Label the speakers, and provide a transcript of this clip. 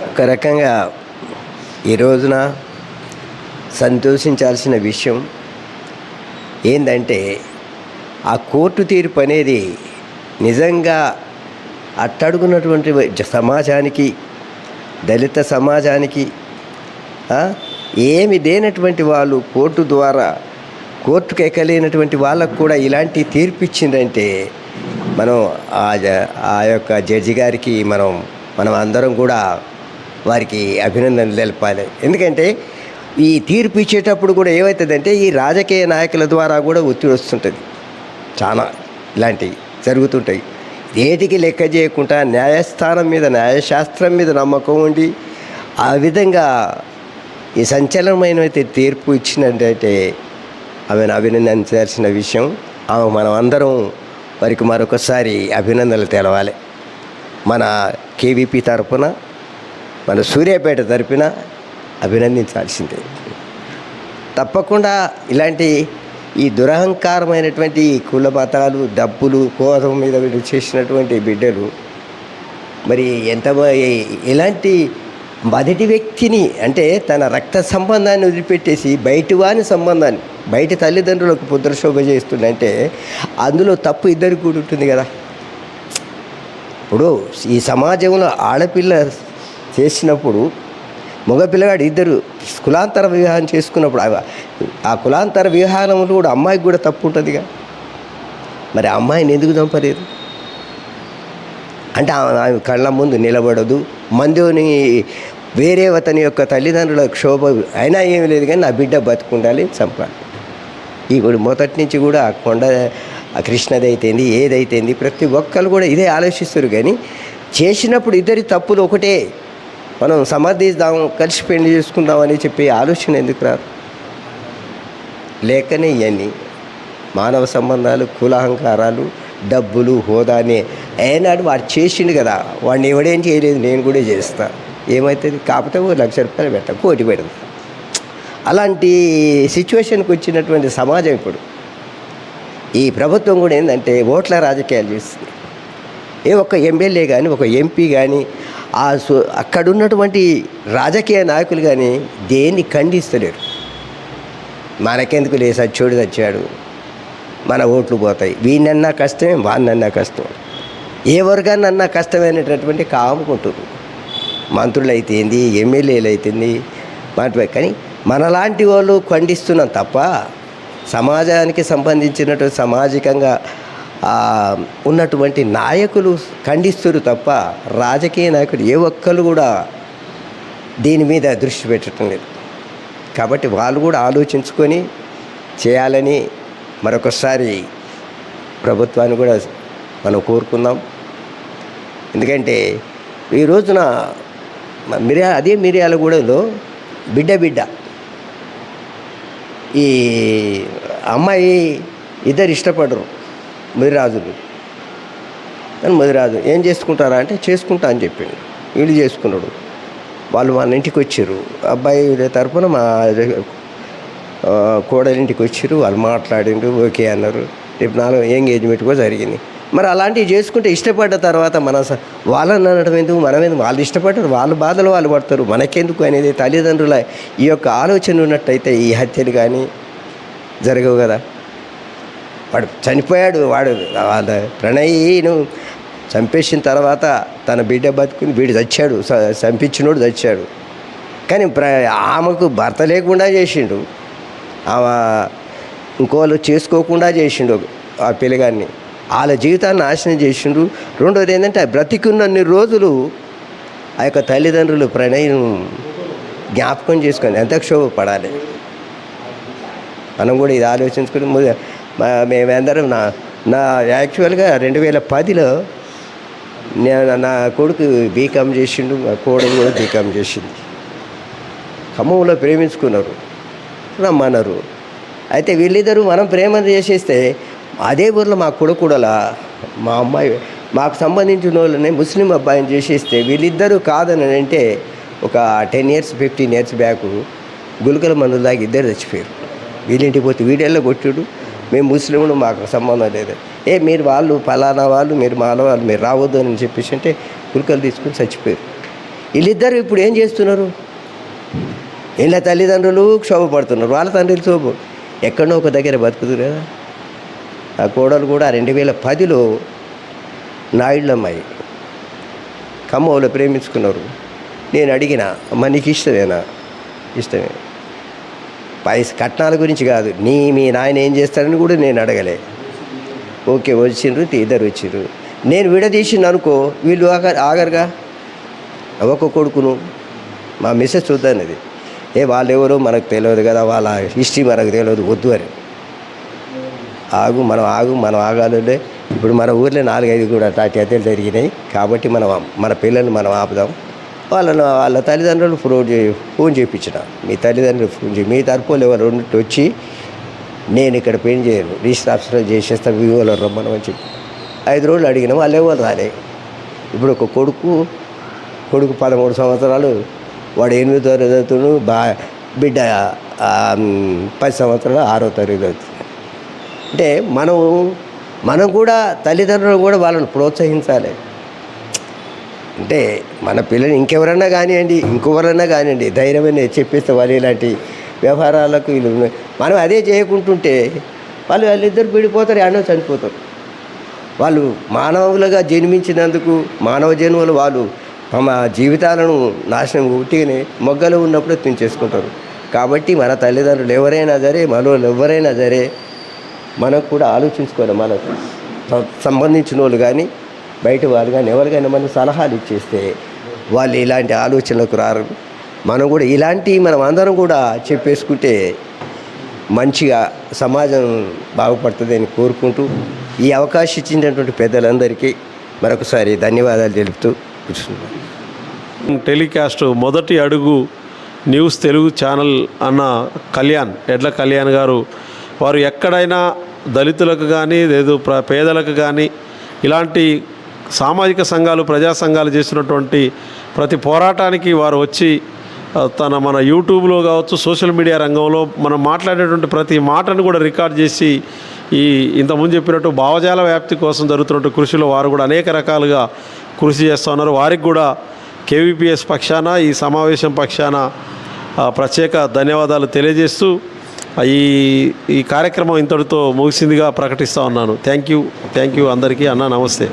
Speaker 1: ఒక రకంగా ఈ రోజున సంతోషించాల్సిన విషయం ఏంటంటే ఆ కోర్టు తీర్పు అనేది నిజంగా అట్టడుగున్నటువంటి సమాజానికి దళిత సమాజానికి ఏమి లేనటువంటి వాళ్ళు కోర్టు ద్వారా కోర్టుకు ఎక్కలేనటువంటి వాళ్ళకు కూడా ఇలాంటి తీర్పు ఇచ్చిందంటే మనం ఆ ఆ యొక్క జడ్జి గారికి మనం మనం అందరం కూడా వారికి అభినందనలు తెలపాలి. ఎందుకంటే ఈ తీర్పు ఇచ్చేటప్పుడు కూడా ఏమవుతుందంటే ఈ రాజకీయ నాయకుల ద్వారా కూడా ఒత్తిడి వస్తుంటుంది. చాలా ఇలాంటివి జరుగుతుంటాయి. ఏటికి లెక్క చేయకుండా న్యాయస్థానం మీద న్యాయశాస్త్రం మీద నమ్మకం ఉండి ఆ విధంగా ఈ సంచలనమైన తీర్పు ఇచ్చినట్టయితే ఆమెను అభినందించాల్సిన విషయం ఆమె మనం అందరం వారికి మరొకసారి అభినందనలు తెలవాలి. మన కేవీపీ తరపున మన సూర్యాపేట తరపున అభినందించాల్సిందే. తప్పకుండా ఇలాంటి ఈ దురహంకారమైనటువంటి కుల మతాలు డబ్బులు కోపం మీద వీళ్ళు చేసినటువంటి బిడ్డలు మరి ఎంత ఎలాంటి మొదటి వ్యక్తిని అంటే తన రక్త సంబంధాన్ని వదిలిపెట్టేసి బయటి వాని సంబంధాన్ని బయట తల్లిదండ్రులకు పుత్రశోభ చేస్తుందంటే అందులో తప్పు ఇద్దరికి కూడా ఉంటుంది కదా. ఇప్పుడు ఈ సమాజంలో ఆడపిల్ల చేసినప్పుడు మగపిల్లగాడు ఇద్దరు కులాంతర వివాహం చేసుకున్నప్పుడు ఆ- కులాంతర వివాహంలో కూడా అమ్మాయికి కూడా తప్పు ఉంటుందిగా. మరి అమ్మాయిని ఎందుకు చంపలేదు? అంటే ఆమె ఆమె కళ్ళ ముందు నిలబడదు. మందుని వేరే అతని యొక్క తల్లిదండ్రుల క్షోభ అయినా ఏమి లేదు కానీ నా బిడ్డ బతుకుండాలి చంపాలి. ఈ కూడా మొదటి నుంచి కూడా ఆ కొండ ఆ ఏదైతేంది ప్రతి ఒక్కరు కూడా ఇదే ఆలోచిస్తారు కానీ చేసినప్పుడు ఇద్దరి తప్పులు ఒకటే. మనం సమర్థిద్దాం కలిసి పెళ్ళి చేసుకుందామని చెప్పి ఆలోచన ఎందుకు రాదు? లేకనే ఇవన్నీ మానవ సంబంధాలు కులాహంకారాలు డబ్బులు హోదానే ఏనాడు వాడు చేసిండు కదా వాడిని ఎవడేం చేయలేదు నేను కూడా చేస్తా. ఏమవుతుంది కాకపోతే ఓ లక్ష రూపాయలు పెడతా కోటి పెడతా. అలాంటి సిచ్యువేషన్కి వచ్చినటువంటి సమాజం ఇప్పుడు. ఈ ప్రభుత్వం కూడా ఏంటంటే ఓట్ల రాజకీయాలు చేస్తుంది. ఏ ఒక్క ఎమ్మెల్యే కానీ ఒక ఎంపీ కానీ ఆ సు అక్కడున్నటువంటి రాజకీయ నాయకులు కానీ దేన్ని ఖండిస్తలేరు. మనకెందుకు లే సచ్చోడు చచ్చాడు మన ఓట్లు పోతాయి. వీణన్నా కష్టమే వాణ్ణన్నా కష్టం. ఏ వర్గాన్నన్నా కష్టమైనటువంటి కాముకుంటారు మంత్రులు అయితేంది ఎమ్మెల్యేలు అయితేంది మాట్లాడే కానీ మనలాంటి వాళ్ళు ఖండిస్తున్నాం తప్ప సమాజానికి సంబంధించినటువంటి సామాజికంగా ఉన్నటువంటి నాయకులు ఖండిస్తారు తప్ప రాజకీయ నాయకులు ఏ ఒక్కరు కూడా దీని మీద దృష్టి పెట్టడం లేదు. కాబట్టి వాళ్ళు కూడా ఆలోచించుకొని చేయాలని మరొకసారి ప్రభుత్వాన్ని కూడా మనం కోరుకుందాం. ఎందుకంటే ఈ రోజున మ- మిరియా అదే మిర్యాలగూడలో బిడ్డ బిడ్డ. ఈ అమ్మాయి ఇద్దరు ఇష్టపడరు. ముదిరాజులు. కానీ ముదిరాజు ఏం చేసుకుంటారా అంటే చేసుకుంటా అని చెప్పిండు. వీళ్ళు చేసుకున్నాడు. వాళ్ళు మన ఇంటికి వచ్చారు. అబ్బాయి తరపున మా కోడలింటికి వచ్చారు. వాళ్ళు మాట్లాడిండ్రు ఓకే అన్నారు. రేపు నాలుగు ఎంగేజ్మెంట్ కూడా జరిగింది. మరి అలాంటివి చేసుకుంటే ఇష్టపడ్డ తర్వాత మన స- వాళ్ళని అనడం ఎందుకు? మనం ఎందుకు? వాళ్ళు ఇష్టపడ్డారు. వాళ్ళ బాధలు వాళ్ళు పడతారు. మనకెందుకు అనేది తల్లిదండ్రుల ఈ యొక్క ఆలోచన ఉన్నట్టయితే ఈ హత్యలు కానీ జరగవు కదా. వాడు చనిపోయాడు వాడు వాళ్ళ ప్రణయ్ను చంపేసిన తర్వాత తన బిడ్డ బతుకుని వీడు చచ్చాడు చంపించినోడు చచ్చాడు. కానీ ప్ర ఆమెకు భర్త లేకుండా చేసిండు. ఆమె ఇంకోళ్ళు చేసుకోకుండా చేసిండు ఆ పిల్లగాన్ని. వాళ్ళ జీవితాన్ని నాశనం చేసిండు. రెండోది ఏంటంటే ఆ బ్రతికున్నన్ని రోజులు ఆ యొక్క తల్లిదండ్రులు ప్రణయం జ్ఞాపకం చేసుకొని ఎంత క్షోభపడాలి మనం కూడా ఇది ఆలోచించుకుని మేమందరం నా నా యాక్చువల్గా రెండు వేల పదిలో నేను నా కొడుకు బీకామ్ చేసిండు మా కోడలు కూడా బీకామ్ చేసింది. ఖమ్మంలో ప్రేమించుకున్నారు రమ్మన్నారు. అయితే వీళ్ళిద్దరూ మనం ప్రేమ చేసేస్తే అదే ఊర్లో మా కొడుకు కూడా మా అమ్మాయి మాకు సంబంధించిన వాళ్ళని ముస్లిం అబ్బాయిని చేసేస్తే వీళ్ళిద్దరూ కాదని అంటే ఒక ten years fifteen years back గుళికల మందులు దాకా ఇద్దరు చచ్చిపోయారు. వీళ్ళింటికి పోతే వీడెల్లో కొట్టాడు మేము ముస్లింలు మాకు సంబంధం లేదు. ఏ మీరు వాళ్ళు ఫలానా వాళ్ళు మీరు మాల వాళ్ళు మీరు రావద్దు అని చెప్పేసి అంటే గురికలు తీసుకుని చచ్చిపోయారు. వీళ్ళిద్దరు ఇప్పుడు ఏం చేస్తున్నారు? వీళ్ళ తల్లిదండ్రులు క్షోభపడుతున్నారు. వాళ్ళ తండ్రులు శోభ ఎక్కడో ఒక దగ్గర బతుకుతురు కదా. ఆ కోడలు కూడా రెండు వేల పదిలో నాయుళ్ళమ్మాయి ఖమ్మంలో ప్రేమించుకున్నారు. నేను అడిగిన అమ్మ నీకు ఇష్టమేనా? ఇష్టమే. పైస కట్నాల గురించి కాదు. నీ మీ నాయన ఏం చేస్తాడని కూడా నేను అడగలే. ఓకే వచ్చిండ్రు ఇద్దరు వచ్చిండ్రు నేను విడదీసిండు అనుకో వీళ్ళు ఆగ ఆగరుగా? ఒక కొడుకును మా మిస్సెస్ చూద్దన్నది. ఏ వాళ్ళు ఎవరో మనకు తెలియదు కదా వాళ్ళ హిస్టరీ మనకు తెలియదు వద్దు అని. ఆగు మనం ఆగు మనం ఆగాలంటే ఇప్పుడు మన ఊర్లో నాలుగైదు కూడా తాటి హత్యలు జరిగినాయి. కాబట్టి మనం మన పిల్లల్ని మనం ఆపుదాం. వాళ్ళను వాళ్ళ తల్లిదండ్రులు ఫోన్ చే ఫోన్ చేయించిన. మీ తల్లిదండ్రులు ఫోన్ చేయి మీ తరపులు ఎవరు ఉన్నట్టు వచ్చి నేను ఇక్కడ పెయిన్ చేయను రిజిస్టర్ ఆఫీసర్ చేసేస్తా వివోలో రమ్మని చెప్పి. ఐదు రోజులు అడిగిన వాళ్ళు ఎవరు రాలే. ఇప్పుడు ఒక కొడుకు కొడుకు పదమూడు సంవత్సరాలు వాడు ఎనిమిదో తరగతి చదువుతును బా బిడ్డ పది సంవత్సరాలు ఆరో తరగతి అవుతుంది. అంటే మనం మనం కూడా తల్లిదండ్రులు కూడా వాళ్ళని ప్రోత్సహించాలి. అంటే మన పిల్లలు ఇంకెవరన్నా కానివ్వండి ఇంకెవరన్నా కానివ్వండి ధైర్యమైన చెప్పేస్తే వాళ్ళు ఇలాంటి వ్యవహారాలకు వీళ్ళు మనం అదే చేయకుంటుంటే వాళ్ళు వాళ్ళిద్దరు విడిపోతారు ఎన్నో చనిపోతారు. వాళ్ళు మానవులుగా జన్మించినందుకు మానవ జన్మలు వాళ్ళు తమ జీవితాలను నాశనం ఉట్టిగానే మొగ్గలు ఉన్నప్పుడు తెంచేసుకుంటారు. కాబట్టి మన తల్లిదండ్రులు ఎవరైనా సరే మనోళ్ళు ఎవరైనా సరే మనకు కూడా ఆలోచించుకోవాలి మనకు సంబంధించిన వాళ్ళు కానీ బయట వాళ్ళు కానీ ఎవరికైనా మనం సలహాలు ఇచ్చేస్తే వాళ్ళు ఇలాంటి ఆలోచనలకు రారు. మనం కూడా ఇలాంటి మనం అందరం కూడా చెప్పేసుకుంటే మంచిగా సమాజం బాగుపడుతుందని కోరుకుంటూ ఈ అవకాశం ఇచ్చినటువంటి పెద్దలందరికీ మరొకసారి ధన్యవాదాలు తెలుపుతూ కూర్చున్నాను.
Speaker 2: టెలికాస్ట్ మొదటి అడుగు న్యూస్ తెలుగు ఛానల్ అన్న కళ్యాణ్ ఎడ్ల కళ్యాణ్ గారు వారు ఎక్కడైనా దళితులకు కానీ లేదు ప్ర పేదలకు కానీ ఇలాంటి సామాజిక సంఘాలు ప్రజా సంఘాలు చేసినటువంటి ప్రతి పోరాటానికి వారు వచ్చి తన మన యూట్యూబ్లో కావచ్చు సోషల్ మీడియా రంగంలో మనం మాట్లాడేటువంటి ప్రతి మాటను కూడా రికార్డ్ చేసి ఈ ఇంతకుముందు చెప్పినట్టు భావజాల వ్యాప్తి కోసం జరుగుతున్నట్టు కృషిలో వారు కూడా అనేక రకాలుగా కృషి చేస్తూ ఉన్నారు. వారికి కూడా కేవీపీఎస్ పక్షాన ఈ సమావేశం పక్షాన ప్రత్యేక ధన్యవాదాలు తెలియజేస్తూ ఈ ఈ కార్యక్రమం ఇంతటితో ముగిసిందిగా ప్రకటిస్తూ ఉన్నాను. థ్యాంక్ యూ థ్యాంక్ యూ అందరికీ. అన్న నమస్తే.